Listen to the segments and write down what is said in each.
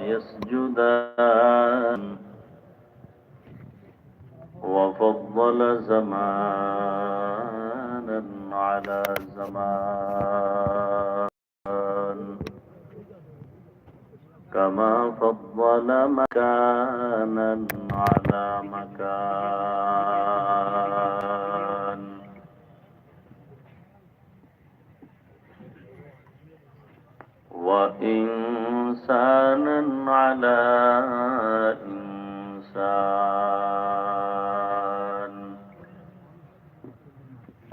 يسجدان. وفضل زمانا على زمان. كما فضل مكانا على مكان.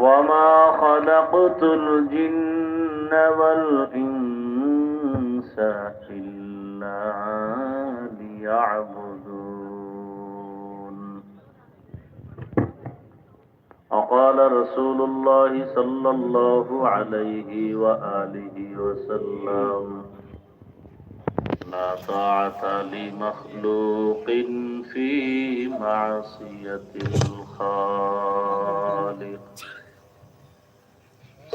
وما خلقت الجن والإنس إلا ليعبدون وقال رسول الله صلى الله عليه وآله وسلم لا طاعة لمخلوق في معصية الخالق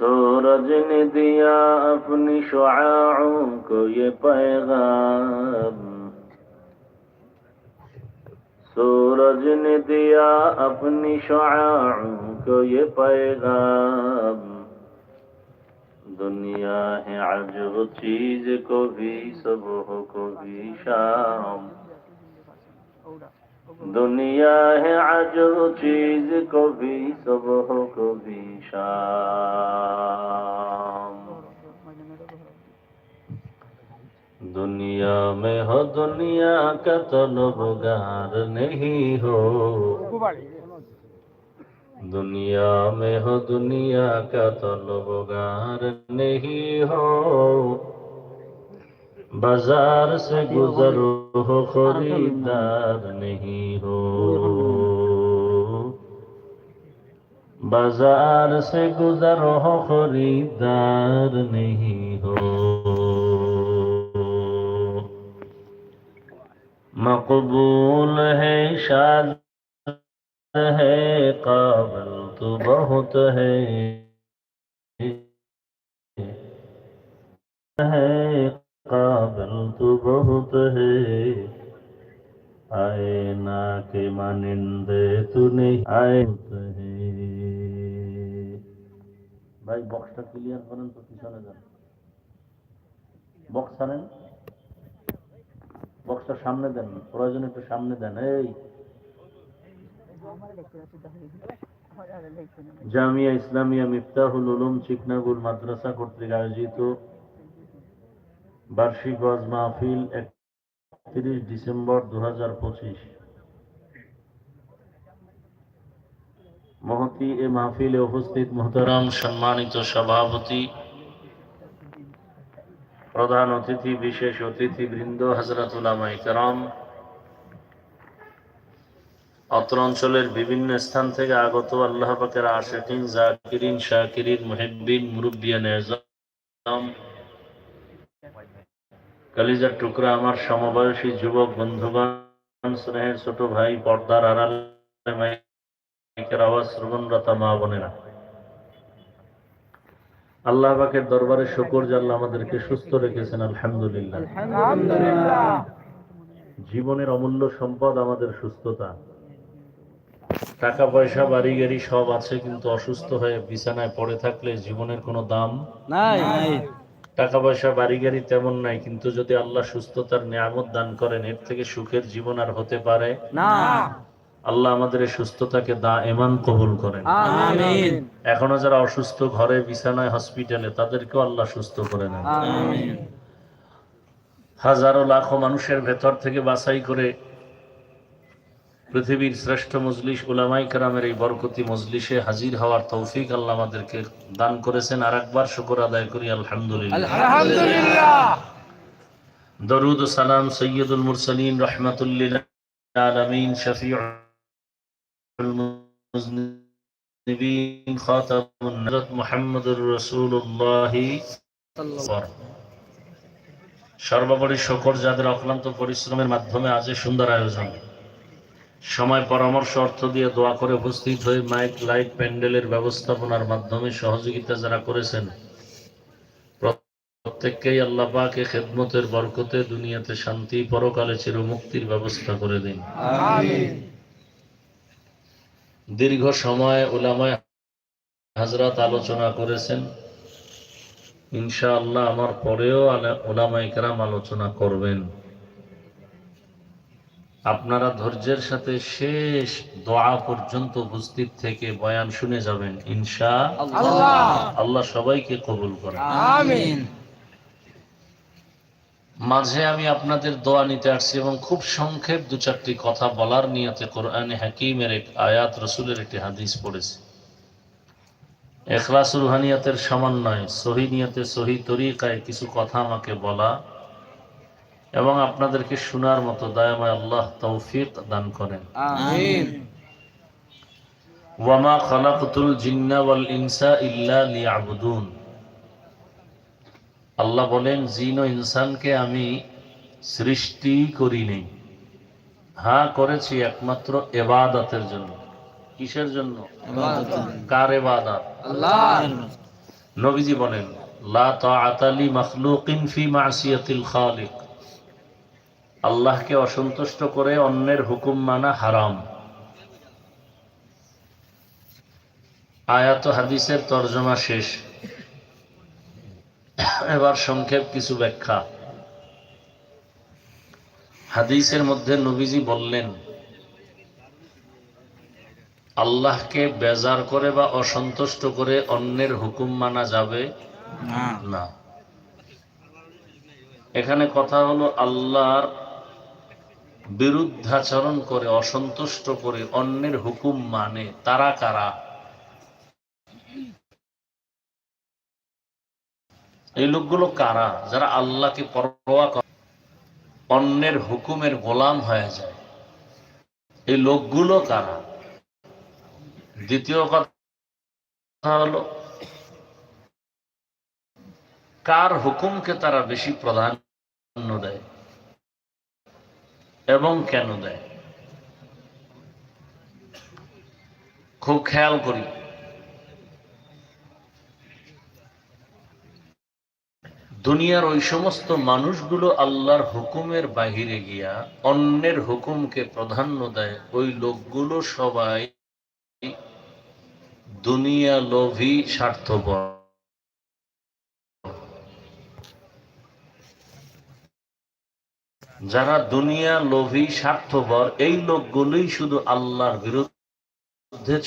सूरज ने दिया अपनी शुआओं को ये पैगाम सूरज ने दिया अपनी शुआओं को ये पैगाम दुनिया है अजब चीज को भी सुबह को भी शाम दुनिया है अजब चीज को भी सुबह को भी शाम दुनिया में हो दुनिया का तलबगार नहीं हो दुनिया में हो दुनिया का तलबगार नहीं हो बाजार से गुजरो हो खरीदार नहीं हो बाजार से गुजरो हो खरीदार नहीं हो मकबूल है शाद है काबल तो बहुत है है काबिल तो बहुत है आए ना के मानिंदे तू नहीं आए है ভাই বক্সটা ক্লিয়ার করেন তো পিছনে যান বক্স ছাড়েন বক্সটা সামনে দেন প্রয়োজন একটু সামনে দেন এই জামিয়া ইসলামিয়া মিফতাহুল উলুম চিকনাগুল মাদ্রাসা কর্তৃক আয়োজিত বার্ষিক ওয়াজ মাহফিল একত্রিশ ডিসেম্বর দু হাজার পঁচিশ। মহতি এ মাহফিলে উপস্থিত মোহতারাম সম্মানিত সভাপতি, প্রধান অতিথি, বিশেষ অতিথি বৃন্দ হজরত উলামাই কেরাম অত্র অঞ্চলের বিভিন্ন স্থান থেকে আগত আল্লাহ পাকের আশেকিন, জাকিরিন, শাকিরিন, মুহিব্বিন, মুরব্বিয়ান কালিজার টুকরা আমার সমবয়সী যুবক বন্ধুগণ স্নেহের ছোট ভাই পর্দার আড়াল মাইকের আওয়াজ শ্রবণরতা মা বোনেরা। আল্লাহ পাকের দরবারে শুকর যে আল্লাহ আমাদেরকে সুস্থ রেখেছেন আলহামদুলিল্লাহ। জীবনের অমূল্য সম্পদ আমাদের সুস্থতা। টাকা পয়সা বাড়ি গাড়ি সব আছে কিন্তু অসুস্থ হয়ে বিছানায় পড়ে থাকলে জীবনের কোনো দাম নাই। নাই। টাকা পয়সা বাড়ি গাড়ি তেমন নাই কিন্তু যদি আল্লাহ সুস্থতার নিয়ামত দান করেন এর থেকে সুখের জীবন আর হতে পারে না। আল্লাহ আমাদের এই সুস্থতাকে দা এমান কবুল করেন। এখনও যারা অসুস্থ ঘরে বিছানায় হসপিটালে তাদেরকেও আল্লাহ সুস্থ করে নেন। হাজারো লাখো মানুষের ভেতর থেকে বাছাই করে পৃথিবীর শ্রেষ্ঠ মজলিস উলামাই কারামের এই বরকতি মজলিসে হাজির হওয়ার তৌফিক আল্লাহ আমাদেরকে দান করেছেন। আর একবার শুকর আদায় করি আলহামদুলিল্লাহ। দরুদ ও সালাম সৈয়দুল মুরসালিন রহমাতুল্লিল আলমিন হযরত মুহাম্মদুর রাসূলুল্লাহ। সর্বোপরি শকর যাদের অক্লান্ত পরিশ্রমের মাধ্যমে আজ সুন্দর আয়োজন। সময় পরামর্শ অর্থ দিয়ে দোয়া করে উপস্থিত হয়ে মাইক লাইট প্যান্ডেলের ব্যবস্থাপনার মাধ্যমে সহযোগিতা যারা করেছেন প্রত্যেককেই আল্লাহ পাকে খেদমতের বরকতে দুনিয়াতে শান্তি পরকালে চিরমুক্তির ব্যবস্থা করে দিন। দীর্ঘ সময় ওলামায় হাজরাত আলোচনা করেছেন। ইনশাআল্লাহ আমার পরেও আলা- ওলামায়ে কেরাম আলোচনা করবেন। আপনারা ধৈর্যের সাথে শেষ দোয়া পর্যন্ত উপস্থিত থেকে বয়ান শুনে যাবেন ইনশা আল্লাহ। সবাইকে কবুল করেন। মাঝে আমি আপনাদের দোয়া নিতে আসছি এবং খুব সংক্ষেপ দু চারটি কথা বলার নিয়তে কোরআনে হাকিমের এক আয়াত রসুলের একটি হাদিস পড়েছি। এখলাস রুহানিয়াতের সমন্বয় সহি নিয়তে সহি তরিকায় কিছু কথা আমাকে বলা এবং আপনাদেরকে শোনার মতো দয়াময় আল্লাহ তৌফিক দান করেন। আমিন। ওয়ামা খালাকুতুল জিন্না ওয়াল ইনসা ইল্লা লিয়াবুদুন। আল্লাহ বলেন জিন ও ইনসানকে আমি সৃষ্টি করিনি। হ্যাঁ করেছি একমাত্র এবাদতের জন্য। কিসের জন্য? কার এবাদত? নবীজি বলেন লা তাআতালি মাখলুকিন ফি মাসিয়াতিল খালিক। আল্লাহকে অসন্তুষ্ট করে অন্যের হুকুম মানা হারাম। আয়াত হাদিসের তর্জমা শেষ। এবার সংক্ষেপ কিছু ব্যাখ্যা। হাদিসের মধ্যে নবীজি বললেন আল্লাহকে বেজার করে বা অসন্তুষ্ট করে অন্যের হুকুম মানা যাবে না। না। এখানে কথা হলো আল্লাহর বিরুদ্ধাচরণ করে, অসন্তুষ্ট করে অন্যের হুকুম মানে তারা কারা? এই লোকগুলো কারা? যারা আল্লাহকে পরোয়া করে, অন্যের হুকুমের গোলাম হয়ে যায়। এই লোকগুলো কারা? দ্বিতীয় কথা হলো, কার হুকুমকে তারা বেশি প্রাধান্য দেয়? এবং কেন দেয়? খুব খেয়াল করি। দুনিয়ার ওই সমস্ত মানুষগুলো আল্লাহর হুকুমের বাহিরে গিয়া অন্যের হুকুমকে প্রাধান্য দেয়, ওই লোকগুলো সবাই দুনিয়া লোভী স্বার্থপর। যারা দুনিয়া লোভী স্বার্থপর এই লোকগুলোই শুধু আল্লাহর বিরুদ্ধে